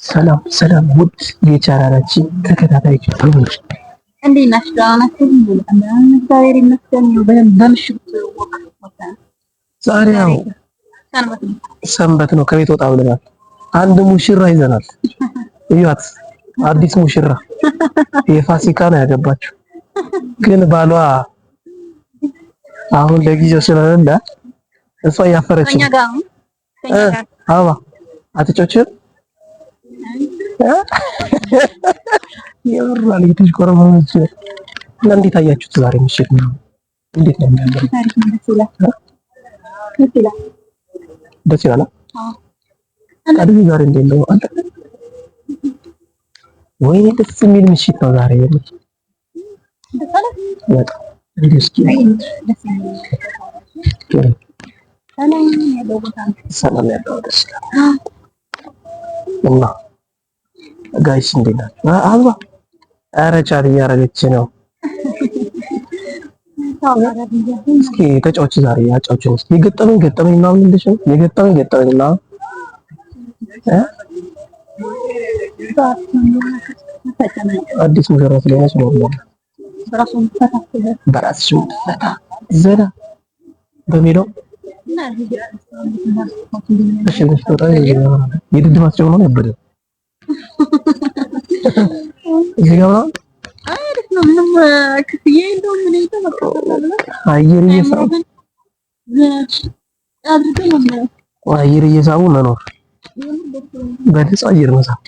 ሰላም ሰላም፣ ውድ የቻናላችን ተከታታዮች በሙሉ እንዴት ናችሁ? ደህና ናችሁ? እግዚአብሔር ይመስገን። በምሽት ዛሬ ያው ሰንበት ነው፣ ከቤት ወጣ ብለናል። አንድ ሙሽራ ይዘናል። እዩት፣ አዲስ ሙሽራ የፋሲካ ነው ያገባችው። ግን ባሏ አሁን ለጊዜው ስለሌለ እሷ እያፈረች ነው። አበባ አትጮችም የምራል እየተሽኮረመመች እና እንዴት አያችሁት? ዛሬ ምሽት ነው። እንዴት ነው የሚያምረው? ደስ ይላል። ቀድሞ ዛሬ እንዴት ነው? አንተ? ወይኔ ደስ የሚል ምሽት ነው ዛሬ። የምር ሰላም ያለው ደስ ይላል እና ጋይስ እንዴት ናችሁ? አልባ። ኧረ ቻት እያደረገች ነው። እስኪ ተጫዎች ዛሬ ያጫዎችን እስኪ። የገጠመኝ ገጠመኝ ምናምን እንደሽ ነው? የገጠመኝ ገጠመኝ ምናምን አዲስ ሙሽራ ስለሆነች ነው በራስሽ ፈታ ዘና በሚለው እሺ የድድ ማስጨው ነው እዚህ ጋር አየር እየሳቡ? አየር እየሳቡ መኖር? በነፃ አየር መሳብ?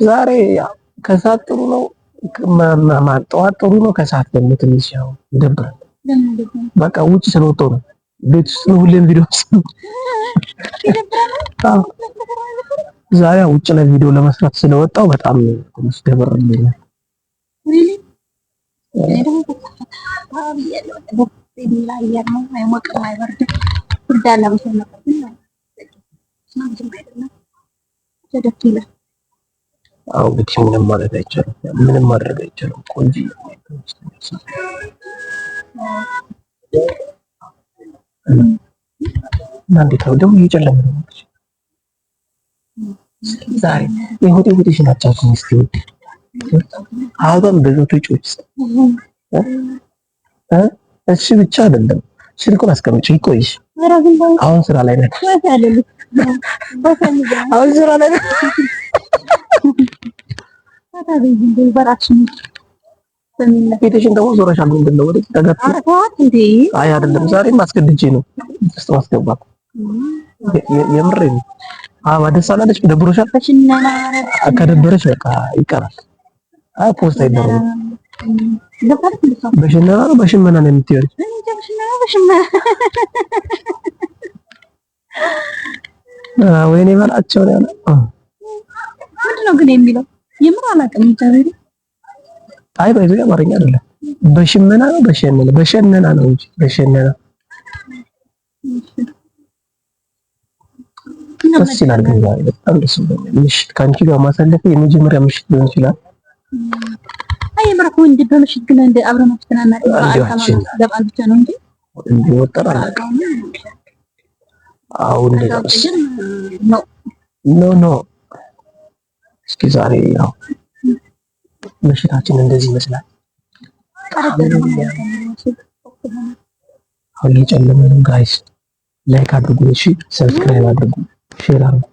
ዛሬ ከሰዓት ጥሩ ነው። ጠዋት ጥሩ ነው። ከሰዓት ደግሞ ትንሽ ያው ይደብራል። በቃ ውጭ ስለወጣሁ ነው። ቤት ውስጥ ነው ሁሌም ቪዲዮ ዛሬ ውጭ ላይ ቪዲዮ ለመስራት ስለወጣሁ በጣም ትንሽ ደብር ይላል። አዎ እንግዲህ ምንም ማለት አይቻልም። ምንም ማድረግ አይቻልም። ቆንጆ እንዴት ነው ደግሞ እየጨለመ ነው። ዛሬ የሆቴ ሆቴሽን አጫውተኝ እስኪ አበባም ብዙ ትጮች እሺ ብቻ አይደለም ስልኩን አስቀምጪ ይቆይሽ። አሁን ስራ ላይ ነን። አሁን ስራ ላይ ነን። ፊትሽን ደግሞ ዞረሻል። ምንድን ነው ወደ? አይ አይደለም፣ ዛሬም አስገድጄ ነው ውስጥ ማስገባት። የምሬ ነው። አባ ደስ አላለች? ደብሮሻል? ከደበረሽ በቃ ይቀራል። አይ ፖስት አይደረግም። በሽመና ነው በሽመና ነው የምትይው? ወይኔ በላቸው ነው ያለው። ነው ግን የሚለው የምር አላውቅም። እግዚአብሔር አይ ባይዞ አማርኛ አይደለም። በሽመና ነው በሸነና በሸነና ነው እንጂ በሸነና ደስ ይላል። ግን ዛሬ በጣም ደስ ይላል። ምሽት ከአንቺ ጋር ማሳለፍ የመጀመሪያ ምሽት ሊሆን ይችላል። አይ የምር እኮ እንደ በምሽት ግን እንደ አብረን ብቻ ነው እንጂ ወጠር አላውቅም። አዎ እንደዛ ኖ ኖ እስኪ ዛሬ ያው ምሽታችን እንደዚህ ይመስላል። አሁን እየጨለመ ጋይስ። ላይክ አድርጉ፣ እሺ፣ ሰብስክራይብ አድርጉ፣ ሼር አድርጉ።